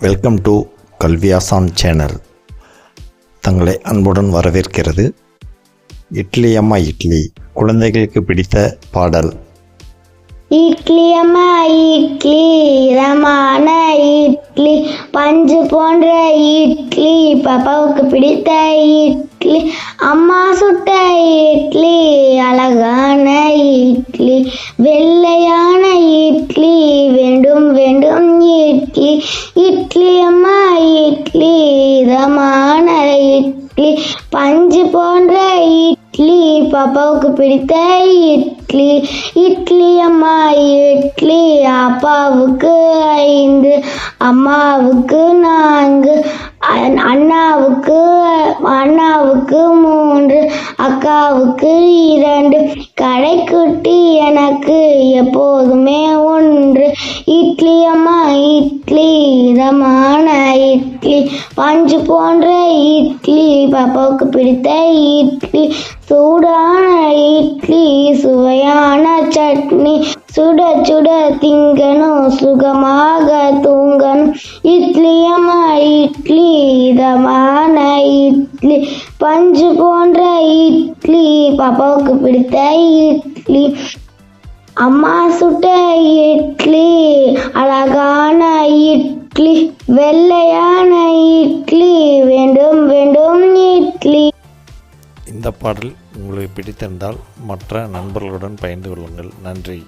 Welcome to கல்வியாசான் channel தங்களை அன்புடன் வரவேற்கிறது. இட்லி அம்மா இட்லி குழந்தைகளுக்கு பிடித்த பாடல். இட்லி அம்மா இட்லி இதமான இட்லி பஞ்சு போன்ற இட்லி பாப்பாவுக்கு பிடித்த இட்லி அம்மா சுட்ட இட்லி அழகான இட்லி வெள்ளையான இட்லி வேண்டும் வேண்டும் இட்லி. இட்லி அம்மா இட்லி. இதமான இட்லி. பஞ்சு போன்ற இட்லி. பாப்பாவுக்கு பிடித்த இட்லி. இட்லி அம்மா இட்லி. அப்பாவுக்கு ஐந்து அம்மாவுக்கு நான்கு அண்ணாவுக்கு அண்ணாவுக்கு மூன்று அக்காவுக்கு இரண்டு கடைக்குட்டி எனக்கு எப்போதுமே ஒன்று. இட்லி அம்மா இட்லி இதமான இட்லி பஞ்சு போன்ற இட்லி பாப்பாவுக்கு பிடித்த இட்லி சூடான இட்லி சுவையான சட்னி சுட சுட திங்கணும் சுகமாக தூங்கணும். இட்லி அம்மா இதமான இட்லி பஞ்சு போன்ற இட்லி பாப்பாவுக்கு பிடித்த இட்லி. அம்மா சுட்ட இட்லி அழகான இட்லி வெள்ளையான இட்லி வேண்டும் வேண்டும் இட்லி. இந்த பாடல் உங்களுக்கு பிடித்திருந்தால் மற்ற நண்பர்களுடன் பகிர்ந்து கொள்ளுங்கள். நன்றி.